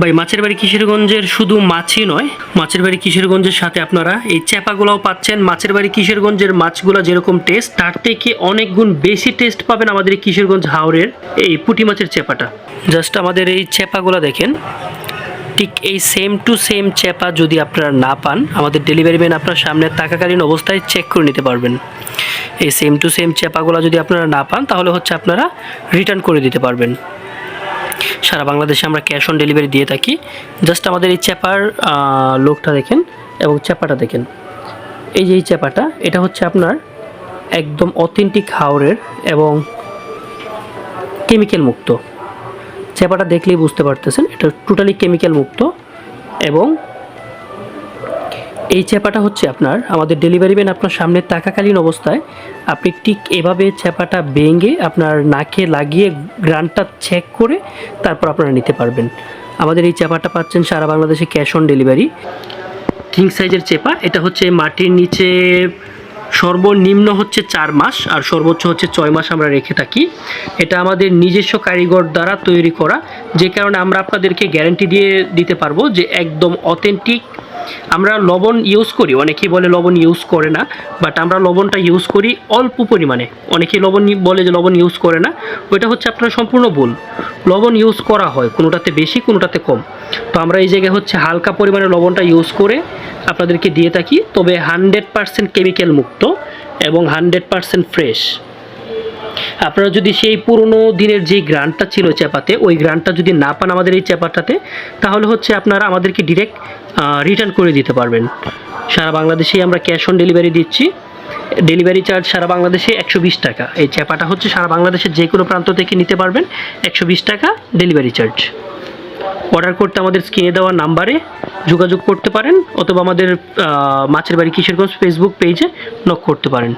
ভাই, মাছের বাড়ি কিশোরগঞ্জের শুধু মাছই নয়, মাছের বাড়ি কিশোরগঞ্জের সাথে আপনারা এই চেপাগুলোও পাচ্ছেন। মাছের বাড়ি কিশোরগঞ্জের মাছগুলো যেরকম টেস্ট তার থেকে অনেক গুণ বেশি টেস্ট পাবেন আমাদের কিশোরগঞ্জ হাওড়ের এই পুঁটি মাছের চেপাটা জাস্ট আমাদের এই চেপাগুলো দেখেন, ঠিক এই সেম টু সেম চেপা যদি আপনারা না পান, আমাদের ডেলিভারি ম্যান আপনার সামনে থাকাকালীন অবস্থায় চেক করে নিতে পারবেন। এই সেম টু সেম চেপাগুলো যদি আপনারা না পান, তাহলে হচ্ছে আপনারা রিটার্ন করে দিতে পারবেন। সারা বাংলাদেশে আমরা ক্যাশ অন ডেলিভারি দিয়ে থাকি। জাস্ট আমাদের এই চ্যাপার লোকটা দেখেন এবং চ্যাপাটা দেখেন। এই যে এই চ্যাপাটা, এটা হচ্ছে আপনার একদম অথেন্টিক হাওড়ের এবং কেমিক্যাল মুক্ত। চ্যাপাটা দেখলেই বুঝতে পারতেছেন, এটা টোটালি কেমিক্যাল মুক্ত এবং এই চেপাটা হচ্ছে আপনার, আমাদের ডেলিভারি ম্যান আপনার সামনে থাকাকালীন অবস্থায়, আপনি ঠিক এভাবে চেপাটা ভেঙে আপনার নাকে লাগিয়ে গ্রানটা চেক করে তারপর আপনারা নিতে পারবেন। আমাদের এই চেপাটা পাচ্ছেন সারা বাংলাদেশে ক্যাশ অন ডেলিভারি কিং সাইজের চেপা এটা হচ্ছে মাটির নিচে সর্বনিম্ন হচ্ছে চার মাস আর সর্বোচ্চ হচ্ছে ছয় মাস আমরা রেখে থাকি। এটা আমাদের নিজস্ব কারিগর দ্বারা তৈরি করা, যে কারণে আমরা আপনাদেরকে গ্যারান্টি দিয়ে দিতে পারব যে একদম অথেন্টিক আমরা লবণ ইউজ করি, অনেকেই বলে লবণ ইউজ করে না বাট আমরা লবণটা ইউজ করি অল্প পরিমাণে। অনেকেই লবণ বলে যে লবণ ইউজ করে না, ওইটা হচ্ছে আপনার সম্পূর্ণ ভুল। লবণ ইউজ করা হয়, কোনোটাতে বেশি, কোনোটাতে কম। তো আমরা এই জায়গায় হচ্ছে হালকা পরিমাণে লবণটা ইউজ করে আপনাদেরকে দিয়ে থাকি, তবে হান্ড্রেড পারসেন্ট কেমিক্যাল মুক্ত এবং হান্ড্রেড পারসেন্ট ফ্রেশ আপনারা যদি সেই পুরনো দিনের যে গ্রান্টটা ছিল চেপাতে ওই গ্রান্টটা যদি না পান আমাদের এই চেপাটাতে তাহলে হচ্ছে আপনারা আমাদেরকে ডিরেক্ট রিটার্ন করে দিতে পারবেন। সারা বাংলাদেশেই আমরা ক্যাশ অন ডেলিভারি দিচ্ছি। ডেলিভারি চার্জ সারা বাংলাদেশে একশো বিশ টাকা। এই চেপাটা হচ্ছে সারা বাংলাদেশের যে কোনো প্রান্ত থেকে নিতে পারবেন একশো বিশ টাকা ডেলিভারি চার্জ অর্ডার করতে আমাদের স্ক্রিনে দেওয়া নাম্বারে যোগাযোগ করতে পারেন, অথবা আমাদের মাছের বাড়ি কিশোরগঞ্জ ফেসবুক পেজে নক করতে পারেন।